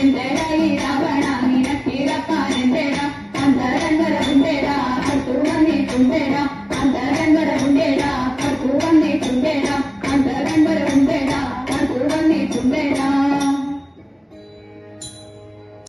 కుందేడా అంతరంగర కుందేడా అంతరంగర కుందేడా అంతరంగర కుందేడా